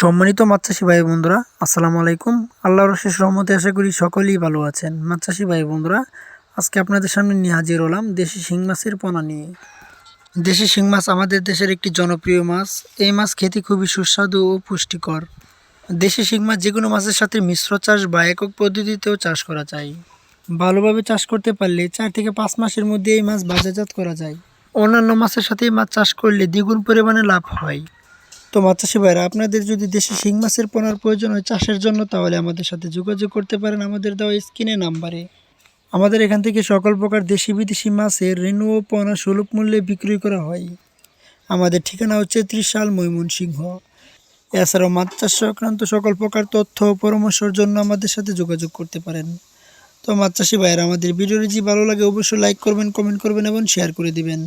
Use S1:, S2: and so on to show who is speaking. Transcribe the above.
S1: সম্মানিত মাছ চাষি ভাই বন্ধুরা, আসসালামু আলাইকুম। আল্লাহর শেষ রহমতে আশা করি সকলেই ভালো আছেন। মাছ চাষি ভাই বন্ধুরা, আজকে আপনাদের সামনে নিয়ে হাজির হলাম দেশি শিং মাছের পোনা নিয়ে। দেশি শিং মাছ আমাদের দেশের একটি জনপ্রিয় মাছ। এই মাছ খেতে খুবই সুস্বাদু ও পুষ্টিকর। দেশি শিং মাছ যে কোনো মাছের সাথে মিশ্র চাষ বা একক পদ্ধতিতেও চাষ করা যায়। ভালোভাবে চাষ করতে পারলে চার থেকে পাঁচ মাসের মধ্যে এই মাছ বাজারজাত করা যায়। অন্যান্য মাছের সাথে মাছ চাষ করলে দ্বিগুণ পরিমাণে লাভ হয়। তো মাছ চাষি ভাইরা, আপনাদের যদি দেশি শিং মাছের পোনার প্রয়োজন হয় চাষের জন্য, তাহলে আমাদের সাথে যোগাযোগ করতে পারেন আমাদের দেওয়া স্ক্রিনে নাম্বারে। আমাদের এখান থেকে সকল প্রকার দেশি বিদেশি মাছের রেণু ও পোনা সুলভ মূল্যে বিক্রি করা হয়। আমাদের ঠিকানা হচ্ছে ত্রিশ ত্রিশাল ময়মনসিংহ। এছাড়াও মাছ চাষ সংক্রান্ত সকল প্রকার তথ্য ও পরামর্শের জন্য আমাদের সাথে যোগাযোগ করতে পারেন। তো মাছ চাষি ভাইয়েরা, আমাদের ভিডিওটি যদি ভালো লাগে, অবশ্যই লাইক করবেন কমেন্ট করবেন এবং শেয়ার করে দিবেন।